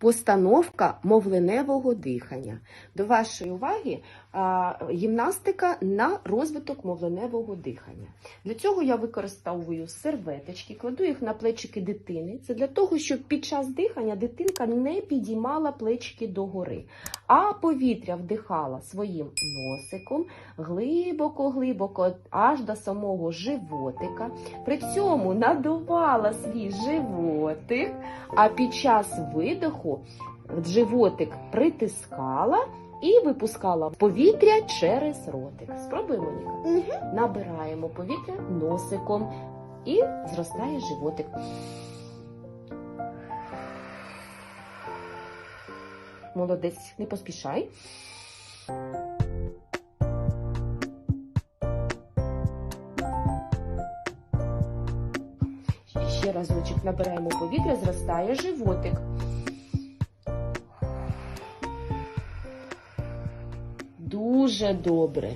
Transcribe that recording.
Постановка мовленевого дихання. До вашої уваги гімнастика на розвиток мовленевого дихання. Для цього я використовую серветочки, кладу їх на плечики дитини. Це для того, щоб під час дихання дитинка не підіймала плечики догори, а повітря вдихала своїм носиком глибоко-глибоко аж до самого животика. При цьому надувала свій животик, а під час видоху животик притискала і випускала повітря через ротик. Спробуємо, Ніка? Угу. Набираємо повітря носиком і зростає животик. Молодець, не поспішай. Ще разочок набираємо повітря, зростає животик. Дуже добре.